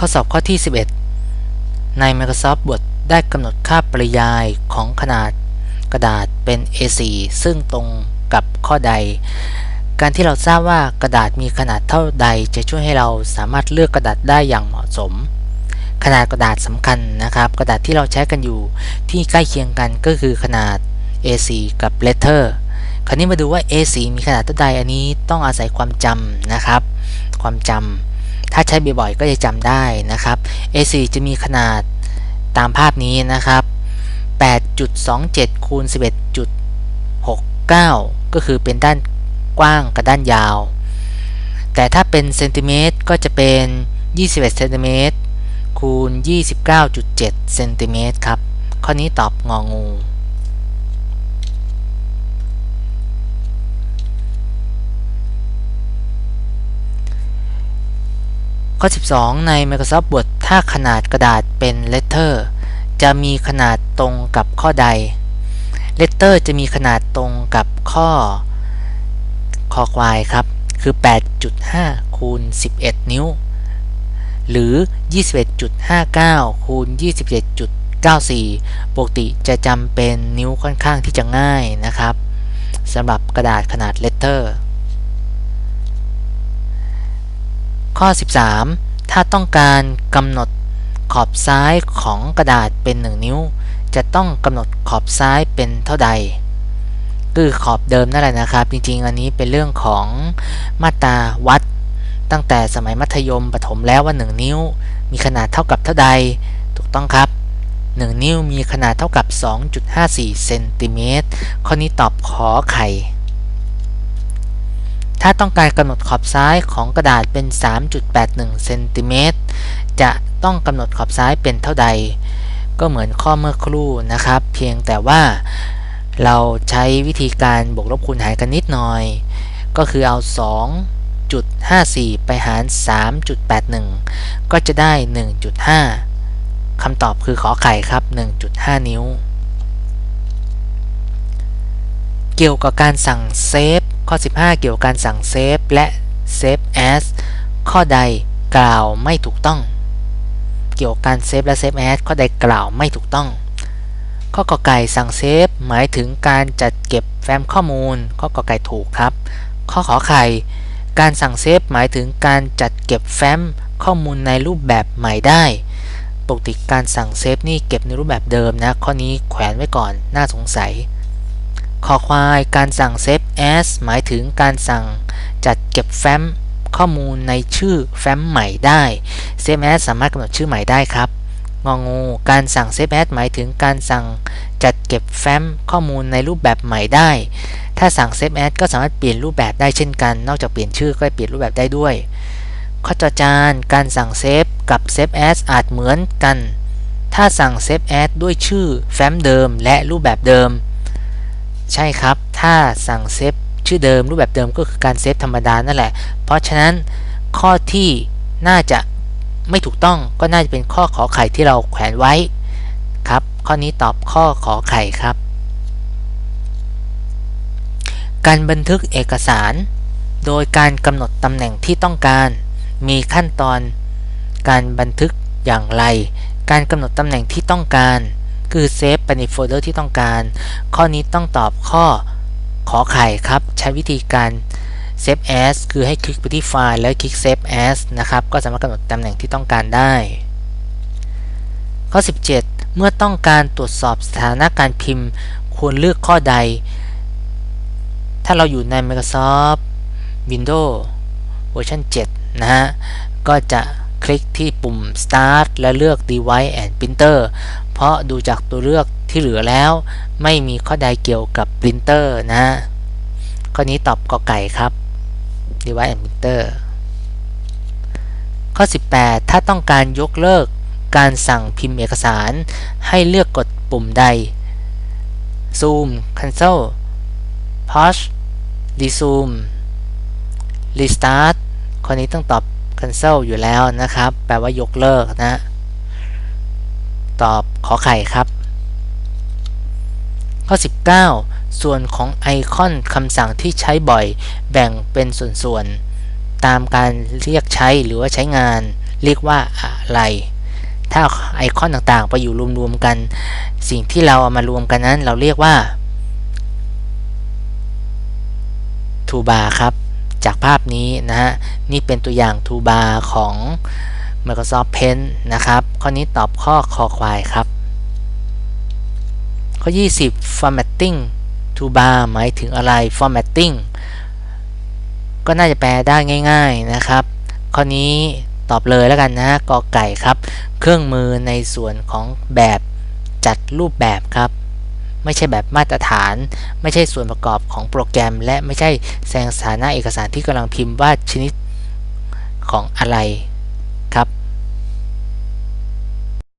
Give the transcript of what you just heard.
ข้อสอบข้อที่ 11 ใน Microsoft Word ได้กำหนดค่าปริยายของขนาดกระดาษเป็น A4 ซึ่งตรงกับข้อใด การที่เราทราบว่ากระดาษมีขนาดเท่าใด จะช่วยให้เราสามารถเลือกกระดาษได้อย่างเหมาะสม ขนาดกระดาษสำคัญนะครับ กระดาษที่เราใช้กันอยู่ที่ใกล้เคียงกันก็คือขนาด A4 กับ Letter คราวนี้มาดูว่า A4 มีขนาดเท่าใดอันนี้ต้องอาศัยความจำนะครับ ความจำ ถ้าใช้บ่อยๆก็จะจำได้นะครับ A4 จะมีขนาดตามภาพนี้นะครับ 8.27 คูณ 11.69 ก็คือเป็นด้านกว้างกับด้านยาว แต่ถ้าเป็นเซนติเมตรก็จะเป็น 21เซนติเมตรคูณ 29.7เซนติเมตรครับ ข้อนี้ตอบงองู อ 12 ใน Microsoft Word ถ้าขนาดกระดาษเป็น letter จะมีขนาดตรงกับข้อใด letter จะมีขนาดตรงกับข้อคอควายครับ คือ 8.5 คูณ 11 นิ้ว หรือ 21.59 คูณ 27.94 ปกติจะจำเป็นนิ้วค่อนข้างที่จะง่ายนะครับสำหรับกระดาษขนาด letter ข้อ 13 ถ้าต้องการกำหนดขอบซ้ายของกระดาษเป็น 1 นิ้ว จะต้องกำหนดขอบซ้ายเป็นเท่าใด คือขอบเดิมนั่นแหละนะครับ จริงๆ อันนี้เป็นเรื่องของมาตราวัด ตั้งแต่สมัยมัธยมปฐมแล้วว่า 1 นิ้ว มีขนาดเท่ากับเท่าใด ถูกต้องครับ 1 นิ้วมีขนาดเท่ากับ 2.54 เซนติเมตร ข้อนี้ตอบขอไข่ ถ้าต้องการกำหนดขอบซ้ายของกระดาษเป็น 3.81เซนติเมตรจะต้องกำหนดขอบซ้ายเป็นเท่าใด ก็เหมือนข้อเมื่อครู่นะครับ เพียงแต่ว่าเราใช้วิธีการบวกลบคูณหารกันนิดหน่อย ก็คือเอา 2.54 ไปหาร 3.81 ก็จะได้ 1.5คำตอบคือขอไข่ครับ 1.5 นิ้ว เกี่ยวกับการสั่งเซฟ ข้อ 15 เกี่ยวกับการสั่งเซฟและ save as ข้อใดกล่าวไม่ถูกต้อง เกี่ยวกับการเซฟและ save as ข้อใดกล่าวไม่ถูกต้อง ข้อกอไก่สั่งเซฟหมายถึงการจัดเก็บแฟ้มข้อมูล ข้อกอไก่ถูกครับ ข้อขอไข่การสั่งเซฟหมายถึงการจัดเก็บแฟ้มข้อมูลในรูปแบบใหม่ได้ปกติการสั่งเซฟนี่เก็บในรูปแบบเดิมนะ ข้อนี้แขวนไว้ก่อนน่าสงสัย ข้อควายการสั่ง save as หมายถึงการสั่งจัดเก็บแฟ้มข้อมูลในชื่อแฟ้มใหม่ได้ save as สามารถกำหนดชื่อใหม่ได้ครับงองูการสั่ง save as หมายถึงการสั่งจัดเก็บแฟ้มข้อมูลในรูปแบบใหม่ได้ ถ้าสั่ง save as ก็สามารถเปลี่ยนรูปแบบได้เช่นกัน นอกจากเปลี่ยนชื่อก็เปลี่ยนรูปแบบได้ด้วย ข้อจจานการสั่ง save กับ save as อาจเหมือนกัน ถ้าสั่ง save as ด้วยชื่อแฟ้มเดิมและรูปแบบเดิม ใช่ครับ ถ้าสั่งเซฟชื่อเดิมรูปแบบเดิมก็คือการเซฟธรรมดานั่นแหละ เพราะฉะนั้นข้อที่น่าจะไม่ถูกต้องก็น่าจะเป็นข้อขอไข่ที่เราแขวนไว้ครับ ข้อนี้ตอบข้อขอไข่ครับ การบันทึกเอกสาร โดยการกำหนดตำแหน่งที่ต้องการ มีขั้นตอนการบันทึกอย่างไร การกำหนดตำแหน่งที่ต้องการ คือเซฟไปในโฟลเดอร์ที่ต้องการ ข้อนี้ต้องตอบข้อขอไข่ครับ ใช้วิธีการ save as คือให้คลิกไปที่ไฟล์แล้วคลิก save as นะครับ ก็สามารถกำหนดตำแหน่งที่ต้องการได้ ข้อ 17 เมื่อต้องการตรวจสอบสถานะการพิมพ์ ควรเลือกข้อใด ถ้าเราอยู่ใน Microsoft Windows เวอร์ชัน7นะฮะ ก็จะคลิกที่ปุ่ม start และเลือก device and printer เพราะดูจากตัวเลือกที่เหลือแล้ว ไม่มีข้อใดเกี่ยวกับปรินเตอร์นะข้อนี้ตอบกอไก่ครับ device and printer ข้อ 18 ถ้าต้องการยกเลิกการสั่งพิมพ์เอกสาร ให้เลือกกดปุ่มใด zoom cancel pause resume restart ข้อนี้ต้องตอบ cancel อยู่แล้วนะครับ แปลว่ายกเลิกนะ ตอบขอไข่ครับ ข้อ 19 ส่วนของไอคอนคำสั่งที่ใช้บ่อย แบ่งเป็นส่วนๆ ตามการเรียกใช้หรือว่าใช้งาน เรียกว่าอะไร ถ้าไอคอนต่างๆ ไปอยู่รวมๆกัน สิ่งที่เราเอามารวมกันนั้น เราเรียกว่า toolbar ครับ จากภาพนี้นะฮะ นี่เป็นตัวอย่าง toolbar ของ Microsoft Paint นะครับ ข้อนี้ตอบข้อคอควายครับ ข้อ 20 formatting toolbar หมายถึงอะไร formatting ก็น่าจะแปลได้ง่าย ๆนะครับ ข้อนี้ตอบเลยแล้วกันนะกอไก่ครับ เครื่องมือในส่วนของแบบจัดรูปแบบครับ ไม่ใช่แบบมาตรฐาน ไม่ใช่ส่วนประกอบของโปรแกรม และไม่ใช่แสดงสถานะเอกสารที่กำลังพิมพ์ว่าชนิดของอะไร